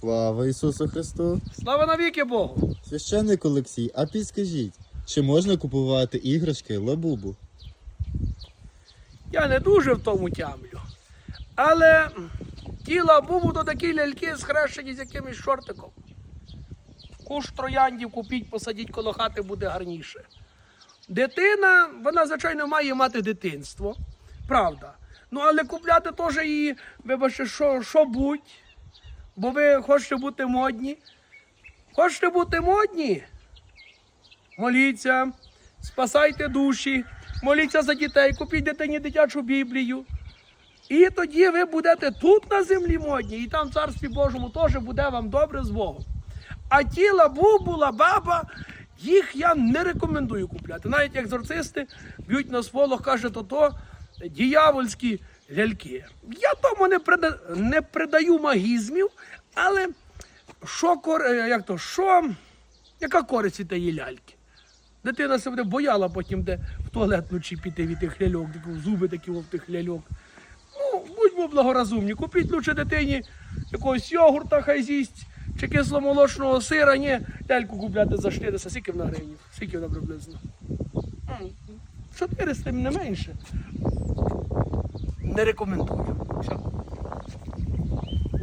Слава Ісусу Христу! Слава навіки Богу! Священник Олексій, а підскажіть, чи можна купувати іграшки лабубу? Я не дуже в тому тямлю. Але тіла бубу то такі ляльки схрещені з якимось шортиком. Куш трояндів купіть, посадіть коло хати буде гарніше. Дитина, вона, звичайно, має мати дитинство. Правда. Ну, але купляти теж її, вибачте, що, що будь, бо ви хочете бути модні. Хочете бути модні? Моліться, спасайте душі, моліться за дітей, купіть дитині дитячу Біблію. І тоді ви будете тут на землі модні, і там в царстві Божому теж буде вам добре з Богом. А тіла бубула, баба, їх я не рекомендую купляти. Навіть екзорцисти б'ють на сполох, кажуть, то то діявольські ляльки. Я тому не, прида... не придаю магізмів, але що, кор... е, як то, що... яка користь від тієї ляльки? Дитина себе бояла потім де в туалет вночі піти від тих ляльок, такі зуби такі в тих ляльок. Ну, будьмо благоразумні, купіть лучше дитині якогось йогурта, хай з'їсть, чи кисломолочного сира, ні, ляльку купляти за 400, скільки вона гривень, скільки вона приблизно. М, 400 не менше. Не рекомендую. Все.